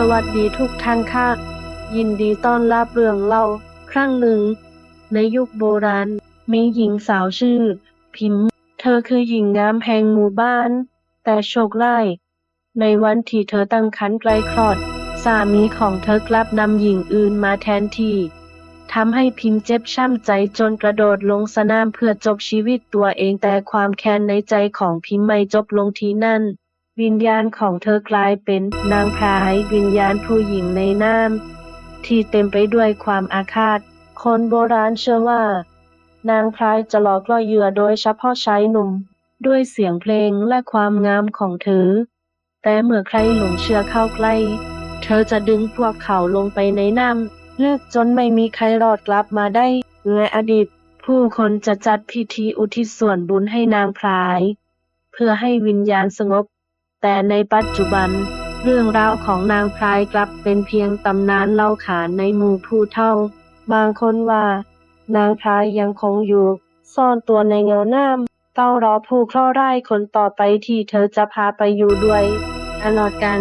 สวัสดีทุกท่านค่ะ ยินดีต้อนรับเรื่องเล่า ครั้งหนึ่ง ในยุคโบราณ มีหญิงสาวชื่อ พิมพ์ เธอคือหญิงงามแห่งหมู่บ้าน แต่โชคร้าย ในวันที่เธอตั้งครรภ์ใกล้คลอด สามีของเธอกลับนำหญิงอื่นมาแทนที่ทำให้พิมพ์เจ็บช้ำใจจนกระโดดลงสนามเพื่อจบชีวิตตัวเองแต่ความแค้นในใจของพิมพ์ไม่จบลงที่นั่น วิญญาณของเธอกลายเป็นนางพรายวิญญาณผู้หญิงในน้ำที่เต็มไปด้วยความอาฆาต คนโบราณเชื่อว่า นางพรายจะหลอกล่อเหยื่อโดยเฉพาะชายหนุ่ม ด้วยเสียงเพลงและความงามของเธอ แต่เมื่อใครหลงเชื่อเข้าใกล้ เธอจะดึงพวกเขาลงไปในน้ำลึกจนไม่มีใครรอดกลับมาได้ในอดีต ผู้คนจะจัดพิธีอุทิศส่วนบุญให้นางพราย เพื่อให้วิญญาณสงบ แต่ในปัจจุบัน เรื่องราวของนางพรายกลับเป็นเพียงตำนานเล่าขานในหมู่ผู้เฒ่า บางคนว่า นางพรายยังคงอยู่ ซ่อนตัวในเงาหน้ำต้องรอผู้เคราะห์ร้ายคนต่อไปที่เธอจะพาไปอยู่ด้วยตลอดการ